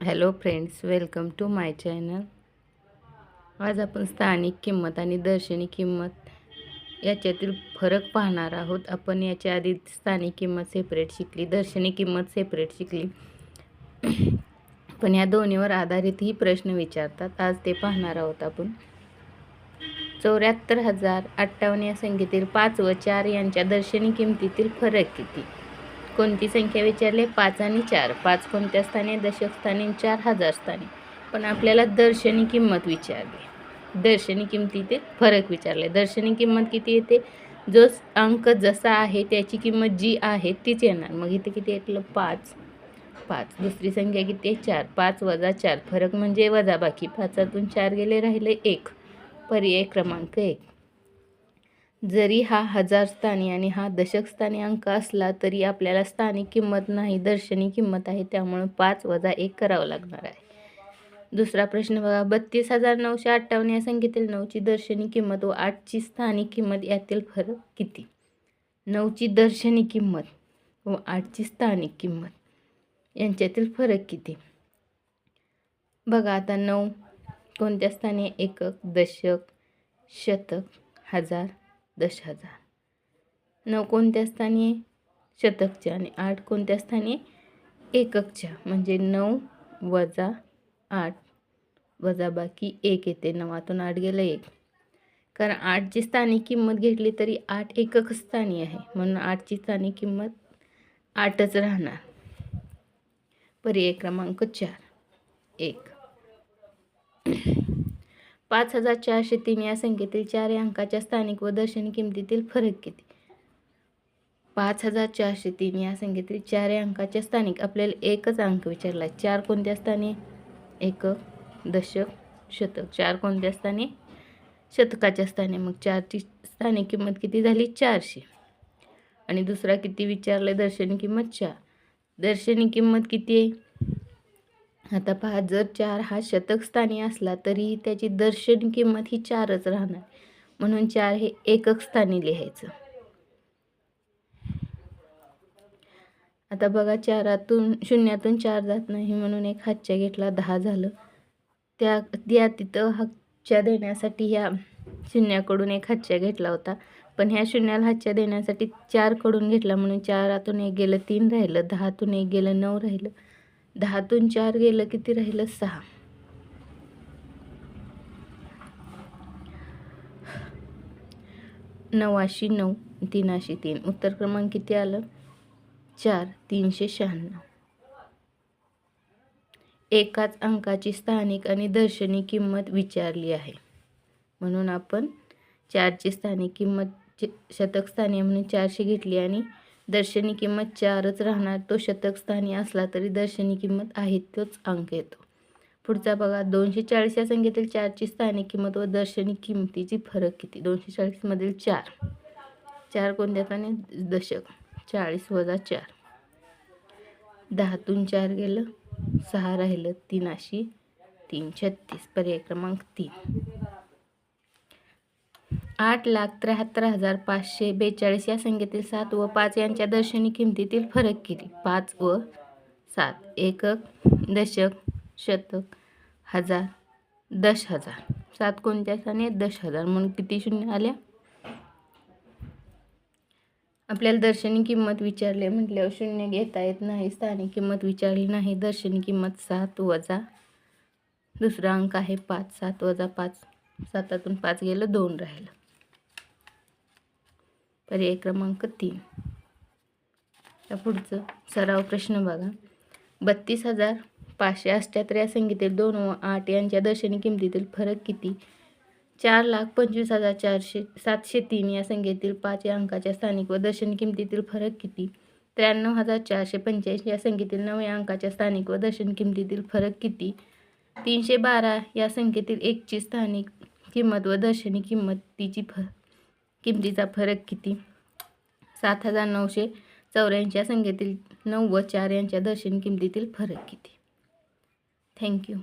Hello friends welcome to my channel. आज आपण स्थानिक किंमत आणि दर्शनी किंमत याच्यातील फरक पाहणार आहोत. आपण याच्या आधी स्थानिक किंमत सेपरेट शिकली दर्शनी किंमत सेपरेट शिकली. पण या दोन्हीवर आधारित ही प्रश्न विचारतात. आज ते पाहणार आहोत आपण. चौऱ्याहत्तर हजार अठ्ठावन्न या संख्येतील पाच व चार यांच्या दर्शनी किमतीतील फरक किती? कोणती संख्या विचारली? पाच आणि चार. पाच कोणत्या स्थानी दशकस्थानी चार हजार स्थानी. पण आपल्याला दर्शनी किंमत विचारली. दर्शनी किमतीतील फरक विचारले. दर्शनी किंमत किती येते? जो अंक जसा आहे त्याची किंमत जी आहे तीच येणार. मग इथे किती येतलं पाच. पाच. दुसरी संख्या किती आहे? चार. पाच वजा चार. फरक म्हणजे वजा बाकी पाचातून चार गेले राहिले एक. पर्याय क्रमांक एक. जरी हा हजार स्थानी आणि हा दशकस्थानी अंक असला तरी आपल्याला स्थानिक किंमत नाही दर्शनी किंमत आहे. त्यामुळे पाच वजा एक करावं लागणार आहे. दुसरा प्रश्न बघा. बत्तीस हजार नऊशे अठ्ठावन्न या संख्येतील नऊची दर्शनी किंमत व आठची स्थानिक किंमत यातील फरक किती? नऊची दर्शनी किंमत व आठची स्थानिक किंमत यांच्यातील फरक किती? बघा आता नऊ. कोणत्या स्थानी? एकक दशक शतक हजार. दश हजार नऊ कोणत्या स्थानी शतकच्या. आणि आठ कोणत्या स्थानी एककच्या. म्हणजे नऊ वजा आठ वजा बाकी एक येते. नवातून आठ गेलं एक. कारण आठची स्थानिक किंमत घेतली तरी आठ एकक स्थानी आहे. म्हणून आठची स्थानिक किंमत आठच राहणार. पर्याय क्रमांक चार. एक. पाच हजार चारशे तीन या संख्येतील चार अंकाच्या स्थानिक व दर्शनी किमतीतील फरक किती? पाच हजार चारशे तीन या संख्येतील चार अंकाच्या स्थानिक. आपल्याला एकच अंक विचारला चार कोणत्या स्थानी? एक दशक शतक. चार कोणत्या स्थानी? शतकाच्या स्थानी. मग चारची स्थानिक किंमत किती झाली? चारशे. आणि दुसरा किती विचारलं दर्शनी किंमत चार. दर्शनी किंमत किती आहे? आता पहा जर चार हा शतक स्थानी असला तरी त्याची दर्शन किंमत ही चारच राहणार. म्हणून चार हे एकक स्थानी लिहायचं. आता बघा चारातून शून्यातून चार जात नाही म्हणून एक हातच्या घेतला दहा झालं. त्या त्या तिथं हातच्या देण्यासाठी ह्या शून्याकडून एक हातच्या घेतला होता. पण ह्या शून्याला हातच्या देण्यासाठी चारकडून घेतला म्हणून चारातून एक गेलं तीन राहिलं दहातून एक गेलं नऊ राहिलं. दहातून चार गेलं किती राहिलं? सहा. नवाशी नऊ तीनाशी तीन. उत्तर क्रमांक किती आलं? चार तीनशे शहाण्णव. एकाच अंकाची स्थानिक आणि दर्शनी किंमत विचारली आहे. म्हणून आपण चारची स्थानिक किंमत शतक स्थानी म्हणून चारशे घेतली आणि दर्शनी किंमत चारच राहणार. तो शतक स्थानी असला तरी दर्शनी किंमत आहे तोच अंक येतो. पुढचा बघा दोनशे चाळीस या संख्येतील चारची स्थानिक किंमत व दर्शनी किंमतीची फरक किती? दोनशे चाळीसमधील चार. चार कोणत्या स्थानी दशक? चाळीस वजा चार. दहातून चार गेलं सहा राहिलं तीन अशी तीन छत्तीस. पर्याय क्रमांक तीन. आठ लाख त्र्याहत्तर हजार पाचशे बेचाळीस या संख्येतील सात व पाच यांच्या दर्शनी किमतीतील फरक किती पाच व सात. एकक दशक शतक हजार दश हजार सात कोणत्या स्थानी दश हजार म्हणून किती शून्य आल्या? आपल्याला दर्शनी किंमत विचारले म्हटल्यावर शून्य घेता येत नाही. स्थानिक किंमत विचारली नाही. दर्शनी किंमत सात वजा दुसरा अंक आहे पाच. सात वजा पाच. सातातून पाच गेलं दोन राहिलं. पर्याय क्रमांक तीन. या पुढचं सराव प्रश्न बघा. बत्तीस हजार पाचशे अष्ट्याहत्तर या संख्येतील दोन व आठ यांच्या दर्शनी किमतीतील फरक किती? चार लाख पंचवीस हजार चारशे सातशे तीन या संख्येतील पाच या अंकाच्या स्थानिक व दर्शनी किमतीतील फरक किती? त्र्याण्णव हजार चारशे पंच्याऐंशी या संख्येतील नऊ या अंकाच्या स्थानिक व दर्शन किमतीतील फरक किती? तीनशे बारा या संख्येतील एकची स्थानिक किंमत व दर्शनी किंमत तिची फ किमतीचा फरक किती? सात हजार नऊशे चौऱ्याऐंशी या संख्येतील नऊ व चार यांच्या दर्शन किमतीतील फरक किती? थँक्यू